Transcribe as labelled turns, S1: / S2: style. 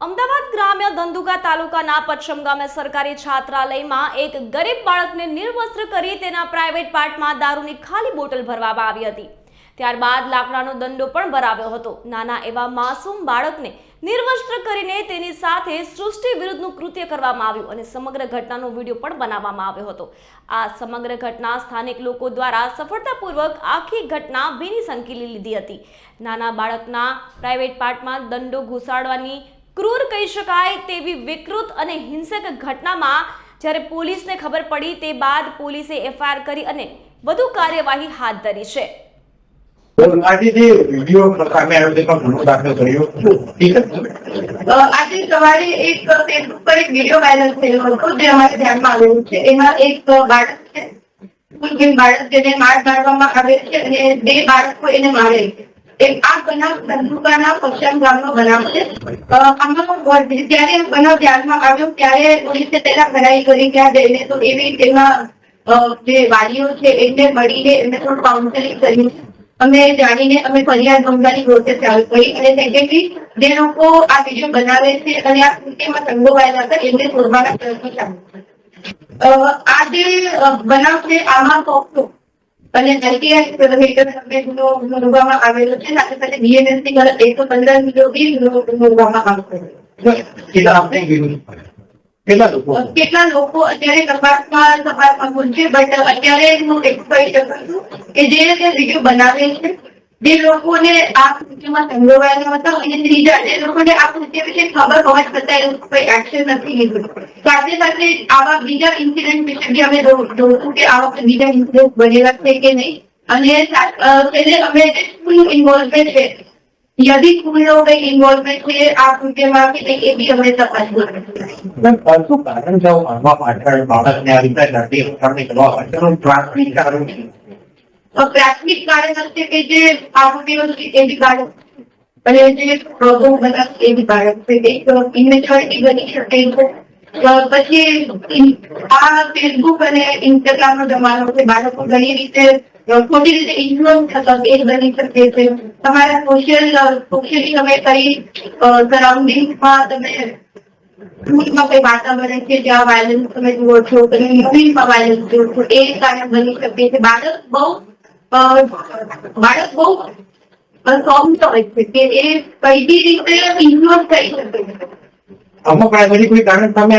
S1: અમદાવાદ ગ્રામ્ય ધંધુકા તાલુકાના પચ્છમ ગામે સરકારી છાત્રાલયમાં એક ગરીબ બાળકને નિર્વસ્ત્ર કરી તેના પ્રાઇવેટ પાર્ટમાં દારૂની ખાલી બોટલ ભરવામાં આવી હતી. ત્યારબાદ લાકડાનો દંડો પણ ભરાવ્યો હતો. નાના એવા માસૂમ બાળકને નિર્વસ્ત્ર કરીને તેની સાથે સૃષ્ટિ વિરુદ્ધનું કૃત્ય કરવામાં આવ્યું અને સમગ્ર ઘટનાનો વીડિયો પણ બનાવવામાં આવ્યો હતો. આ સમગ્ર ઘટના સ્થાનિક લોકો દ્વારા સફળતાપૂર્વક આખી ઘટના ભીની સંકેલી લીધી હતી. નાના બાળકના પ્રાઇવેટ પાર્ટમાં દંડો ઘુસાડવાની ક્રૂર કહી શકાય તેવી વિકૃત અને હિંસક ઘટનામાં જ્યારે પોલીસને ખબર પડી તે બાદ પોલીસે એફઆઈઆર કરી અને વધુ કાર્યવાહી હાથ ધરી છે.
S2: આજે જે વીડિયો સામે આવ્યો છે એમાં ગુનો દાખલ કર્યો. ઠીક છે?
S3: અ, આજે સવારે એક ફેસબુક પર એક વીડિયો વાયરલ થયો હતો જે અમારા ધ્યાનમાં આવેલું છે. એમાં એક બાળક છે બાળક જેને માર મારવામાં આવે છે અને બે બાળકો એને મારે છે. એક આ બનાવ ધંધુકાના પશ્ચિમ બનાવ છે. આમાં જ્યારે બનાવ ધ્યાનમાં આવ્યો ત્યારે પોલીસે તેના ખરાઈ કરી, ત્યાં જઈને એવી તેમાં જે વાલીઓ છે એમને મળીને એમને થોડું કાઉન્સેલિંગ કર્યું. અમે જાણીને અમે ફરિયાદ નોંધવાની પ્રોસેસ ચાલુ કરી અને સેકન્ડલી જે લોકો આ વીડિયો બનાવે છે અને આ કૃત્યમાં સંડોવાયેલા હતા, એમને શોધવાના પ્રયત્નો ચાલુ આ જે બનાવ છે, આમાં પોક્સો અને હેઠળ અમે નોંધવામાં આવેલો છે સાથે સાથે બીએનએસસી દ્વારા એકસો પંદર કિલો બી ગુનો નોંધવામાં આવ્યો
S2: કેટલા લોકો
S3: અત્યારે તપાસમાં તપાસમાં પૂછશે બટ અત્યારે હું છું કે જે રીતે વીડિયો બનાવે છે જે લોકોને આ કૃત્યમાં સંડોવાયેલા હતા અને ત્રીજા જે લોકોને આ કૃત્ય વિશે ખબર હોવા છતાં એ લોકો કોઈ એક્શન નથી લીધું. સાથે સાથે આવા બીજા ઇન્સિડન્ટ વિશે બી અમે જોશું કે આવા બીજા ઇન્સિડન્ટ બનેલા છે કે નહીં. અને તેને અમે જે સ્કૂલ ઇન્વોલ્વમેન્ટ છે યદી સ્કૂલનો કઈ ઇન્વોલ્વમેન્ટ છે આ કૃત્યમાં કે નહીં એ બી અમે તપાસ કરીશું
S2: શું કારણ છે માનવા પાછળ બાળકને આ રીતે ધરતી ઉઠાવણી કરવા પાછળનું પ્રાથમિક કારણ છે.
S3: પ્રાથમિક કારણ હશે કે જે આરોપીઓ છે એ બી બાળક અને જે રોગો બધા છે એ બી બાળક છે એક ઇમેચ્યોરિટી બની શકે છે અ, પછી ઇન- આ ફેસબુક અને ઇન્સ્ટાગ્રામ નો જમાનો છે બાળકો ઘણી રીતે અ, ખોટી રીતે ઇન્ફ્લુઅન્સ થતા એ બની શકે છે તમારા સોશિયલ સોશિયલી તમે કઈ સરાઉન્ડિંગમાં તમે સ્કૂલમાં કઈ વાતાવરણ છે જ્યાં વાયલન્સ તમે જુઓ છો તમે મૂવીમાં વાયલન્સ જુઓ છો એ કારણ બની શકે છે બાળક બહુ અ, બાળક બહુ સોફ્ટ હોય છે કે એ કઈ બી રીતે ઇન્ફ્લુઅન્સ થઈ શકે છે
S2: અમુક આ બધી કોઈ કારણ સામે